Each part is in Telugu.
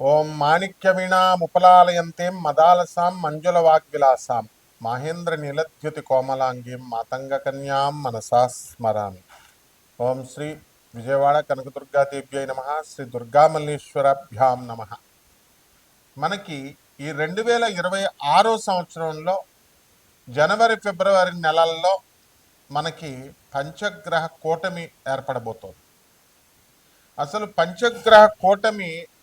ఓం మాణిక్యవీణాముపలాలయంతీం మదాలసాం మంజుల వాగ్విలాసాం మహేంద్ర నీలద్యుతి కోమలాంగీం మాతంగకన్యాం మనసా స్మరామి. ఓం శ్రీ విజయవాడ కనకదుర్గాదేవ్యై నమ. శ్రీ దుర్గామల్లేశ్వరాభ్యాం నమ. మనకి ఈ రెండు వేల ఇరవై ఆరో సంవత్సరంలో జనవరి ఫిబ్రవరి నెలల్లో మనకి పంచగ్రహ కూటమి ఏర్పడబోతోంది. అసలు పంచగ్రహ కూటమి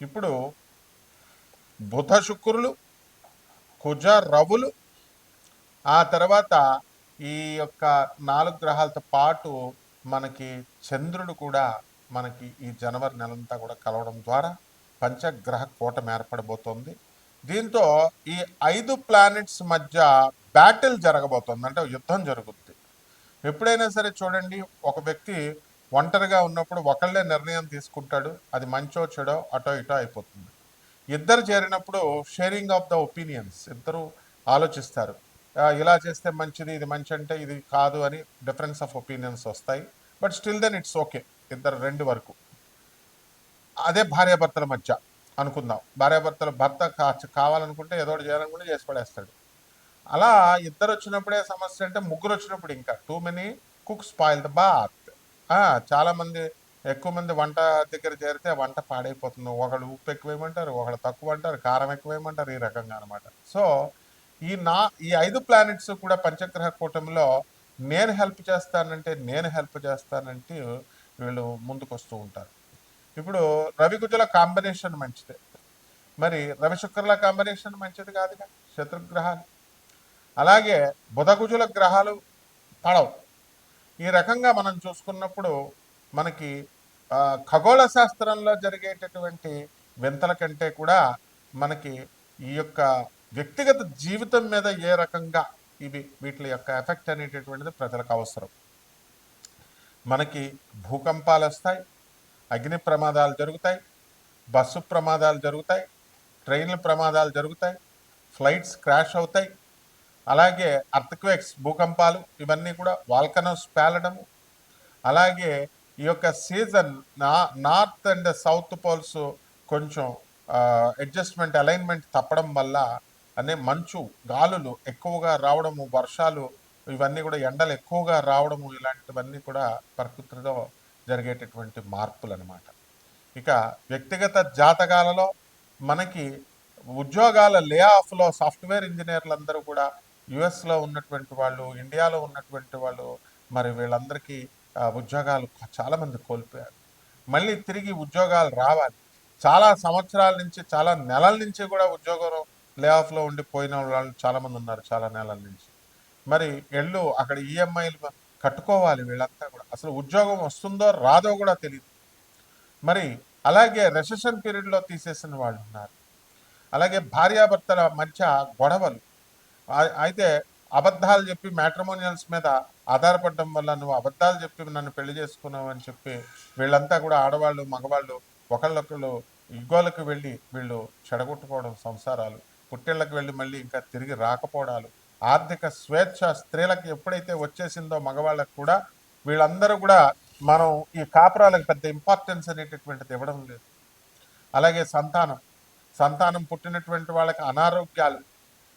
ఇప్పుడు బుధ శుక్రులు కుజ రవులు ఆ తర్వాత ఈ యొక్క నాలుగు గ్రహాలతో పాటు మనకి చంద్రుడు కూడా మనకి ఈ జనవరి నెలంతా కూడా కలవడం ద్వారా పంచగ్రహ కూటమి ఏర్పడబోతోంది. దీంతో ఈ ఐదు ప్లానెట్స్ మధ్య బ్యాటిల్ జరగబోతోంది. అంటే యుద్ధం జరుగుతుంది ఎప్పుడైనా సరే చూడండి ఒక వ్యక్తి ఒంటరిగా ఉన్నప్పుడు ఒకళ్ళే నిర్ణయం తీసుకుంటాడు అది మంచో చెడో అటో ఇటో అయిపోతుంది. ఇద్దరు చేరినప్పుడు షేరింగ్ ఆఫ్ ద ఒపీనియన్స్ ఇద్దరు ఆలోచిస్తారు. ఇలా చేస్తే మంచిది ఇది మంచి అంటే ఇది కాదు అని డిఫరెన్స్ ఆఫ్ ఒపీనియన్స్ వస్తాయి. But still then it's okay ఇద్దరు రెండు వరకు. అదే భార్యాభర్తల మధ్య అనుకుందాం. భార్యాభర్తల భర్త కా- కావాలనుకుంటే ఏదో చేయాలనుకుంటే చేసి పడేస్తాడు. అలా ఇద్దరు వచ్చినప్పుడే సమస్య అంటే ముగ్గురు వచ్చినప్పుడు ఇంకా. Too many cook spoil the bath చాలా మంది ఎక్కువ మంది వంట దగ్గర చేరితే వంట పాడైపోతుంది. ఒకళ్ళు ఉప్పు ఎక్కువ వేయమంటారు ఒకళ్ళు తక్కువ అంటారు కారం ఎక్కువ వేయమంటారు ఈ రకంగా అనమాట సో ఈ నా ఈ ఐదు ప్లానెట్స్ కూడా పంచగ్రహ కూటమిలో నేను హెల్ప్ చేస్తానంటే నేను హెల్ప్ చేస్తానంటే వీళ్ళు ముందుకు వస్తూ ఉంటారు. ఇప్పుడు రవి గుజుల కాంబినేషన్ మంచిదే. మరి రవి శుక్రుల కాంబినేషన్ మంచిది కాదుగా శత్రుగ్రహాలు. అలాగే బుధకుజుల గ్రహాలు పడవు. ఈ రకంగా మనం చూసుకున్నప్పుడు మనకి ఖగోళ శాస్త్రంలో జరిగేటటువంటి వింతల కంటే కూడా మనకి ఈ యొక్క వ్యక్తిగత జీవితం మీద ఏ రకంగా ఇవి వీటి యొక్క ఎఫెక్ట్ అనేటటువంటిది ప్రజలకు అవసరం. మనకి భూకంపాలు వస్తాయి అగ్ని ప్రమాదాలు జరుగుతాయి బస్సు ప్రమాదాలు జరుగుతాయి ట్రైన్ల ప్రమాదాలు జరుగుతాయి ఫ్లైట్స్ క్రాష్ అవుతాయి అలాగే అర్త్క్వేక్స్ భూకంపాలు ఇవన్నీ కూడా వాల్కనోస్ పేలడము. అలాగే ఈ యొక్క సీజన్ నా నార్త్ అండ్ సౌత్ పోల్స్ కొంచెం అడ్జస్ట్మెంట్ అలైన్మెంట్ తప్పడం వల్ల అనే మంచు గాలులు ఎక్కువగా రావడము వర్షాలు ఇవన్నీ కూడా ఎండలు ఎక్కువగా రావడము ఇలాంటివన్నీ కూడా ప్రకృతిలో జరిగేటటువంటి మార్పులు అనమాట ఇక వ్యక్తిగత జాతకాలలో మనకి ఉద్యోగాల లే ఆఫ్లో సాఫ్ట్వేర్ ఇంజనీర్లందరూ కూడా యుఎస్లో ఉన్నటువంటి వాళ్ళు ఇండియాలో ఉన్నటువంటి వాళ్ళు మరి వీళ్ళందరికీ ఉద్యోగాలు చాలామంది కోల్పోయారు. మళ్ళీ తిరిగి ఉద్యోగాలు రావాలి. చాలా సంవత్సరాల నుంచి చాలా నెలల నుంచి కూడా ఉద్యోగం లే ఆఫ్లో ఉండిపోయిన వాళ్ళు చాలామంది ఉన్నారు చాలా నెలల నుంచి. మరి ఎళ్ళు అక్కడ ఈఎంఐలు కట్టుకోవాలి వీళ్ళంతా కూడా. అసలు ఉద్యోగం వస్తుందో రాదో కూడా తెలియదు మరి అలాగే రెసెషన్ పీరియడ్లో తీసేసిన వాళ్ళు ఉన్నారు. అలాగే భార్యాభర్తల మధ్య గొడవలు. అయితే అబద్ధాలు చెప్పి మ్యాట్రిమోనియల్స్ మీద ఆధారపడడం వల్ల నువ్వు అబద్ధాలు చెప్పి నన్ను పెళ్ళి చేసుకున్నావు అని చెప్పి వీళ్ళంతా కూడా ఆడవాళ్ళు మగవాళ్ళు ఒకళ్ళొకళ్ళు ఇగ్గోలకు వెళ్ళి వీళ్ళు చెడగొట్టుకోవడం సంసారాలు. పుట్టిళ్ళకి వెళ్ళి మళ్ళీ ఇంకా తిరిగి రాకపోవడాలు. ఆర్థిక స్వేచ్ఛ స్త్రీలకు ఎప్పుడైతే వచ్చేసిందో మగవాళ్ళకు కూడా వీళ్ళందరూ కూడా మనం ఈ కాపురాలకు పెద్ద ఇంపార్టెన్స్ అనేటటువంటిది ఇవ్వడం లేదు. అలాగే సంతానం. సంతానం పుట్టినటువంటి వాళ్ళకి అనారోగ్యాలు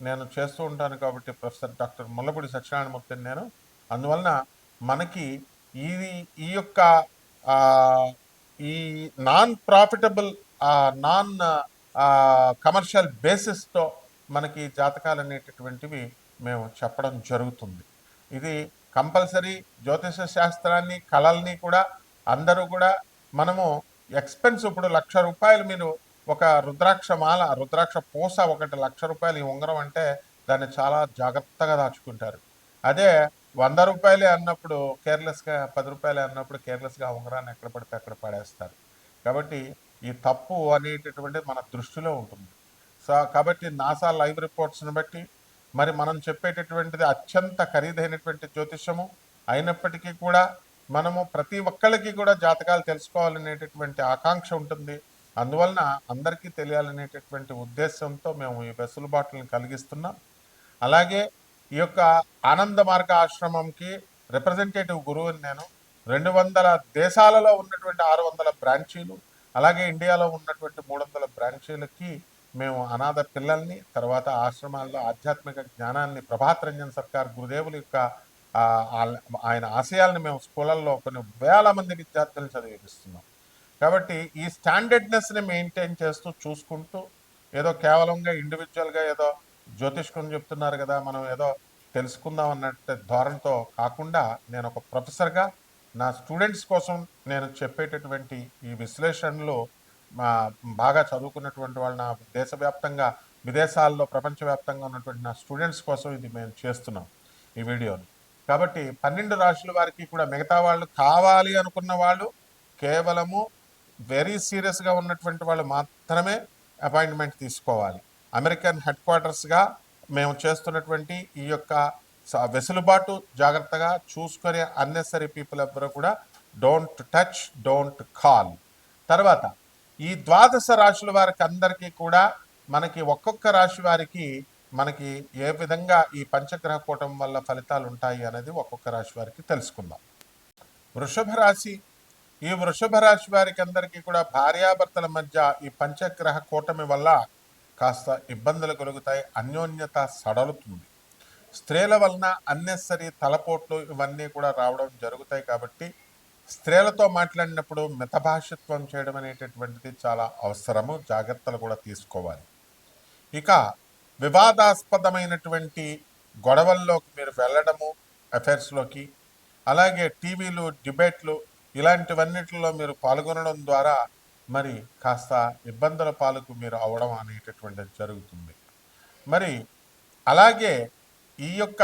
నేను చేస్తూ ఉంటాను కాబట్టి ప్రొఫెసర్ డాక్టర్ ముల్లపూడి సత్యనారాయణమూర్తిని నేను. అందువలన మనకి ఇది ఈ యొక్క ఈ నాన్ ప్రాఫిటబుల్ నాన్ కమర్షియల్ బేసిస్తో మనకి జాతకాలు అనేటటువంటివి మేము చెప్పడం జరుగుతుంది. ఇది కంపల్సరీ జ్యోతిష శాస్త్రాన్ని కళల్ని కూడా అందరూ కూడా మనము ఎక్స్పెన్స్ ఇప్పుడు లక్ష రూపాయలు మీరు ఒక రుద్రాక్ష మాల రుద్రాక్ష పూస ఒకటి లక్ష రూపాయలు ఈ ఉంగరం అంటే దాన్ని చాలా జాగ్రత్తగా దాచుకుంటారు. అదే వంద రూపాయలే అన్నప్పుడు కేర్లెస్గా పది రూపాయలే అన్నప్పుడు కేర్లెస్గా ఉంగరాన్ని ఎక్కడ పడితే అక్కడ పడేస్తారు. కాబట్టి ఈ తప్పు అనేటటువంటిది మన దృష్టిలో ఉంటుంది. సో కాబట్టి నాసా లైవ్ రిపోర్ట్స్ని బట్టి మరి మనం చెప్పేటటువంటిది అత్యంత ఖరీదైనటువంటి జ్యోతిష్యము. అయినప్పటికీ కూడా మనము ప్రతి ఒక్కళ్ళకి కూడా జాతకాలు తెలుసుకోవాలనేటటువంటి ఆకాంక్ష ఉంటుంది. అందువలన అందరికీ తెలియాలనేటటువంటి ఉద్దేశంతో మేము ఈ వెసులుబాటులను కలిగిస్తున్నాం. అలాగే ఈ యొక్క ఆనంద మార్గ ఆశ్రమంకి రిప్రజెంటేటివ్ గురువుని నేను రెండు వందల దేశాలలో ఉన్నటువంటి ఆరు వందల బ్రాంచీలు అలాగే ఇండియాలో ఉన్నటువంటి మూడు వందల బ్రాంచీలకి మేము అనాథ పిల్లల్ని తర్వాత ఆశ్రమాల్లో ఆధ్యాత్మిక జ్ఞానాన్ని ప్రభాత్ రంజన్ సర్కార్ గురుదేవుల యొక్క ఆయన ఆశయాల్ని మేము స్కూళ్ళల్లో కొన్ని వేల మంది విద్యార్థులను చదివిపిస్తున్నాం. కాబట్టి ఈ స్టాండర్డ్నెస్ని మెయింటైన్ చేస్తూ చూసుకుంటూ ఏదో కేవలంగా ఇండివిజువల్గా ఏదో జ్యోతిష్కుని చెప్తున్నారు కదా మనం ఏదో తెలుసుకుందాం అన్నట్టు ధోరణితో కాకుండా నేను ఒక ప్రొఫెసర్గా నా స్టూడెంట్స్ కోసం నేను చెప్పేటటువంటి ఈ విశ్లేషణలు మా బాగా చదువుకున్నటువంటి వాళ్ళు నా దేశవ్యాప్తంగా విదేశాల్లో ప్రపంచవ్యాప్తంగా ఉన్నటువంటి నా స్టూడెంట్స్ కోసం ఇది మేము చేస్తున్నాం ఈ వీడియోని. కాబట్టి పన్నెండు రాశుల వారికి కూడా మిగతా వాళ్ళు కావాలి అనుకున్న వాళ్ళు కేవలము వెరీ సీరియస్గా ఉన్నటువంటి వాళ్ళు మాత్రమే అపాయింట్మెంట్ తీసుకోవాలి. అమెరికన్ హెడ్ క్వార్టర్స్గా మేము చేస్తున్నటువంటి ఈ యొక్క వెసులుబాటు జాగ్రత్తగా చూసుకునే అన్నెసరీ పీపుల్ ఎవ్వరూ కూడా డోంట్ టచ్ డోంట్ కాల్ తర్వాత ఈ ద్వాదశ రాశుల వారికి అందరికీ కూడా మనకి ఒక్కొక్క రాశి వారికి మనకి ఏ విధంగా ఈ పంచగ్రహ కూటం వల్ల ఫలితాలు ఉంటాయి అనేది ఒక్కొక్క రాశి వారికి తెలుసుకుందాం. వృషభ రాశి ఈ వృషభ రాశి వారికి అందరికీ కూడా భార్యాభర్తల మధ్య ఈ పంచగ్రహ కూటమి వల్ల కాస్త ఇబ్బందులు కలుగుతాయి అన్యోన్యత సడలుతుంది. స్త్రీల వలన అన్నెసరీ తలపోట్లు ఇవన్నీ కూడా రావడం జరుగుతాయి కాబట్టి స్త్రీలతో మాట్లాడినప్పుడు మితభాషిత్వం చేయడం అనేటటువంటిది చాలా అవసరము జాగ్రత్తలు కూడా తీసుకోవాలి. ఇక వివాదాస్పదమైనటువంటి గొడవల్లోకి మీరు వెళ్ళడము అఫైర్స్లోకి అలాగే టీవీలు డిబేట్లు ఇలాంటివన్నిటిలో మీరు పాల్గొనడం ద్వారా మరి కాస్త ఇబ్బందుల పాలకు మీరు అవడం అనేటటువంటిది జరుగుతుంది. మరి అలాగే ఈ యొక్క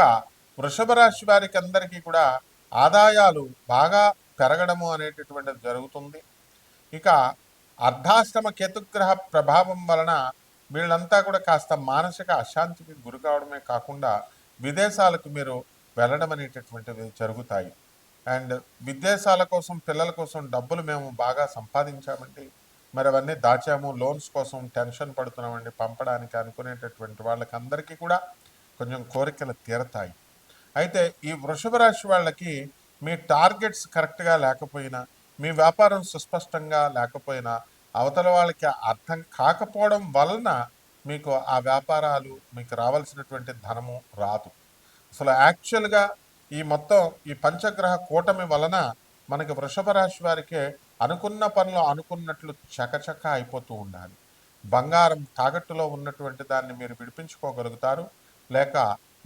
వృషభ రాశి వారికి అందరికీ కూడా ఆదాయాలు బాగా పెరగడము అనేటటువంటిది జరుగుతుంది. ఇక అర్ధాశ్రమ కేతుగ్రహ ప్రభావం వలన వీళ్ళంతా కూడా కాస్త మానసిక అశాంతికి గురి కావడమే కాకుండా విదేశాలకు మీరు వెళ్ళడం అనేటటువంటివి జరుగుతాయి. అండ్ విదేశాల కోసం పిల్లల కోసం డబ్బులు మేము బాగా సంపాదించామండి. మరి అవన్నీ దాచాము. లోన్స్ కోసం టెన్షన్ పడుతున్నామండి. పంపడానికి అనుకునేటటువంటి వాళ్ళకి అందరికీ కూడా కొంచెం కోరికలు తీరతాయి. అయితే ఈ వృషభ రాశి వాళ్ళకి మీ టార్గెట్స్ కరెక్ట్గా లేకపోయినా మీ వ్యాపారం సుస్పష్టంగా లేకపోయినా అవతల వాళ్ళకి అర్థం కాకపోవడం వలన మీకు ఆ వ్యాపారాలు మీకు రావాల్సినటువంటి ధనము రాదు. అసలు యాక్చువల్గా ఈ మొత్తం ఈ పంచగ్రహ కూటమి వలన మనకి వృషభ రాశి వారికి అనుకున్న పనులు అనుకున్నట్లు చకచక అయిపోతూ ఉండాలి. బంగారం తాకట్టులో ఉన్నటువంటి దాన్ని మీరు విడిపించుకోగలుగుతారు. లేక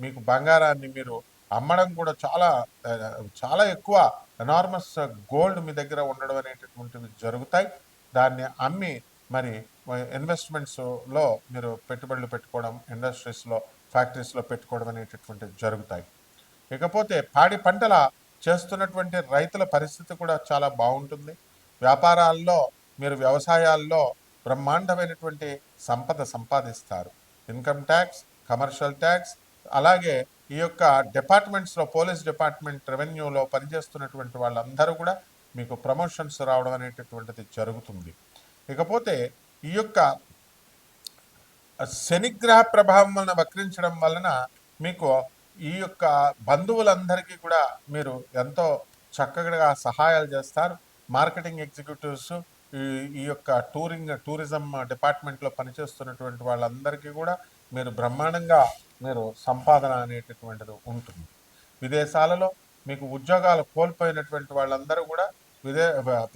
మీకు బంగారాన్ని మీరు అమ్మడం కూడా చాలా చాలా ఎక్కువ ఎనార్మస్ గోల్డ్ మీ దగ్గర ఉండడం అనేటటువంటివి జరుగుతాయి. దాన్ని అమ్మి మరి ఇన్వెస్ట్మెంట్స్లో మీరు పెట్టుబడులు పెట్టుకోవడం ఇండస్ట్రీస్లో ఫ్యాక్టరీస్లో పెట్టుకోవడం అనేటటువంటివి జరుగుతాయి. ఇకపోతే పాడి పంటల చేస్తున్నటువంటి రైతుల పరిస్థితి కూడా చాలా బాగుంటుంది. వ్యాపారాల్లో మీరు వ్యవసాయాల్లో బ్రహ్మాండమైనటువంటి సంపద సంపాదిస్తారు. ఇన్కమ్ ట్యాక్స్ కమర్షియల్ ట్యాక్స్ అలాగే ఈ యొక్క డిపార్ట్మెంట్స్లో పోలీస్ డిపార్ట్మెంట్ రెవెన్యూలో పనిచేస్తున్నటువంటి వాళ్ళందరూ కూడా మీకు ప్రమోషన్స్ రావడం అనేటటువంటిది జరుగుతుంది. ఇకపోతే ఈ యొక్క శనిగ్రహ ప్రభావం వలన వక్రించడం వలన మీకు ఈ యొక్క బంధువులందరికీ కూడా మీరు ఎంతో చక్కగా సహాయాలు చేస్తారు. మార్కెటింగ్ ఎగ్జిక్యూటివ్స్ ఈ ఈ యొక్క టూరింగ్ టూరిజం డిపార్ట్మెంట్లో పనిచేస్తున్నటువంటి వాళ్ళందరికీ కూడా మీరు బ్రహ్మాండంగా మీరు సంపాదన అనేటటువంటిది ఉంటుంది. విదేశాలలో మీకు ఉద్యోగాలు కోల్పోయినటువంటి వాళ్ళందరూ కూడా విదే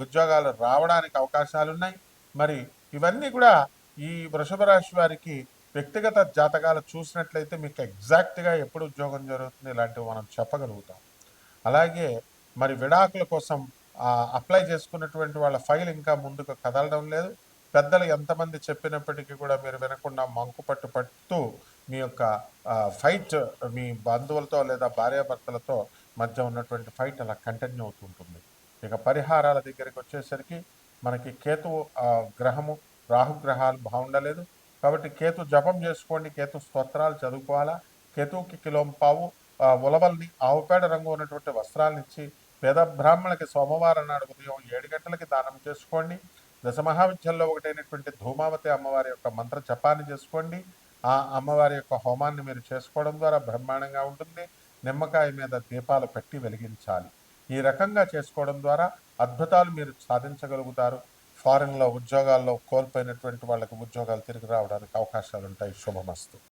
ఉద్యోగాలు రావడానికి అవకాశాలు ఉన్నాయి మరి ఇవన్నీ కూడా ఈ వృషభ రాశి వారికి వ్యక్తిగత జాతకాలు చూసినట్లయితే మీకు ఎగ్జాక్ట్గా ఎప్పుడు ఉద్యోగం జరుగుతుంది ఇలాంటివి మనం చెప్పగలుగుతాం. అలాగే మరి విడాకుల కోసం అప్లై చేసుకున్నటువంటి వాళ్ళ ఫైల్ ఇంకా ముందుకు కదలడం లేదు. పెద్దలు ఎంతమంది చెప్పినప్పటికీ కూడా మీరు వినకుండా మంకు పట్టు పట్టుతూ మీ యొక్క ఫైట్ మీ బంధువులతో లేదా భార్యాభర్తలతో మధ్య ఉన్నటువంటి ఫైట్ అలా కంటిన్యూ అవుతుంటుంది ఇక పరిహారాల దగ్గరికి వచ్చేసరికి మనకి కేతువు గ్రహము రాహుగ్రహాలు బాగుండలేదు. కాబట్టి కేతు జపం చేసుకోండి కేతు స్తోత్రాలు చదువుకోవాలా? కేతువుకి కిలోం పావు ఉలవల్ని ఆవుపేడ రంగు ఉన్నటువంటి వస్త్రాలను ఇచ్చి పేద బ్రాహ్మణులకి సోమవారం నాడు ఉదయం ఏడు గంటలకి దానం చేసుకోండి. దశమహావిద్యల్లో ఒకటైనటువంటి ధూమావతి అమ్మవారి యొక్క మంత్ర జపాన్ని చేసుకోండి. ఆ అమ్మవారి యొక్క హోమాన్ని మీరు చేసుకోవడం ద్వారా బ్రహ్మాండంగా ఉంటుంది. నిమ్మకాయ మీద దీపాలు పెట్టి వెలిగించాలి. ఈ రకంగా చేసుకోవడం ద్వారా అద్భుతాలు మీరు సాధించగలుగుతారు. ఫారెన్లో ఉద్యోగాల్లో కోల్పోయినటువంటి వాళ్ళకి ఉద్యోగాలు తిరిగి రావడానికి అవకాశాలు ఉంటాయి శుభమస్తు.